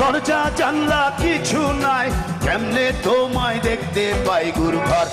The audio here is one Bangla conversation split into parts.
দরজা জানলা কিছু নাই। কেমনে তোমায় দেখতে পাই গুরু ঘর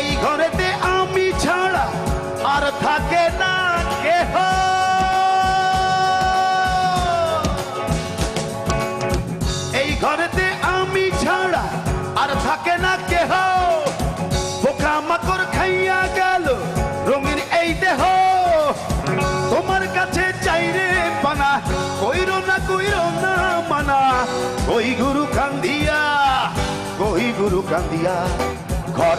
এই ঘরেতে আমি ছাড়া আর থাকে না কেহ। এই ঘরেতে আমি ছাড়া আর থাকে না কেহ। পোকা মাকড় খাইয়া গেল রঙিন এই দেহ। তোমার কাছে চাইরে পানা, কইরো না কইরো না মানা। কই গুরু কান্দিয়া, কই গুরু কান্দিয়া, ঘর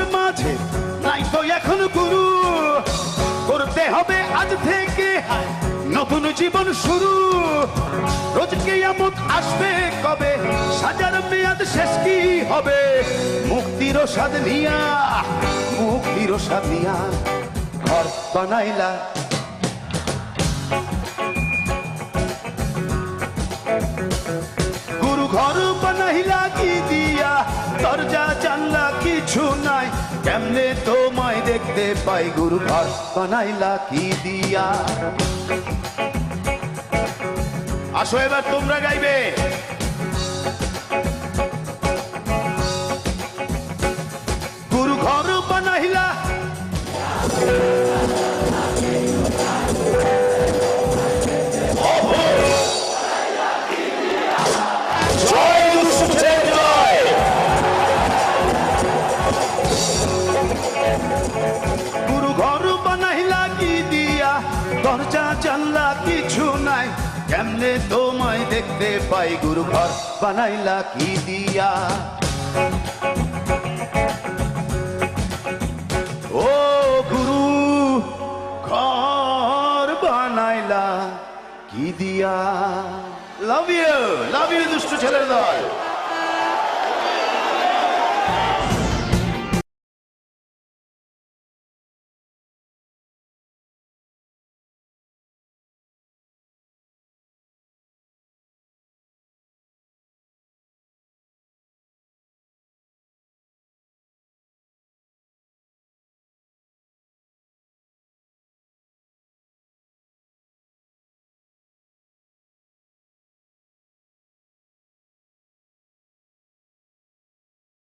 এখনও গুরু, করতে হবে আজ থেকে নতুন জীবন শুরু। রোজ কেয়ামত আসবে কবে? সাজার মেয়াদ শেষ কি হবে? মুক্তির সাদ নিয়া, মুক্তির সাদ নিয়া ঘর বানাইলা। কিছু নাই। কেমনে তোমায় দেখতে পাই, গুরু ঘর বানাইলা কি দিয়া? আসো এবার তোমরা গাইবে। দরজা, জানলা কিছু নাই। কেমনে তোমায় দেখতে পাই গুরু ঘর? বানাইলা কি দিয়া? ও গুরু ঘর বানাইলা কি দিয়া? লাভ ইউ লাভ ইউ দুষ্টু ছেলের দল।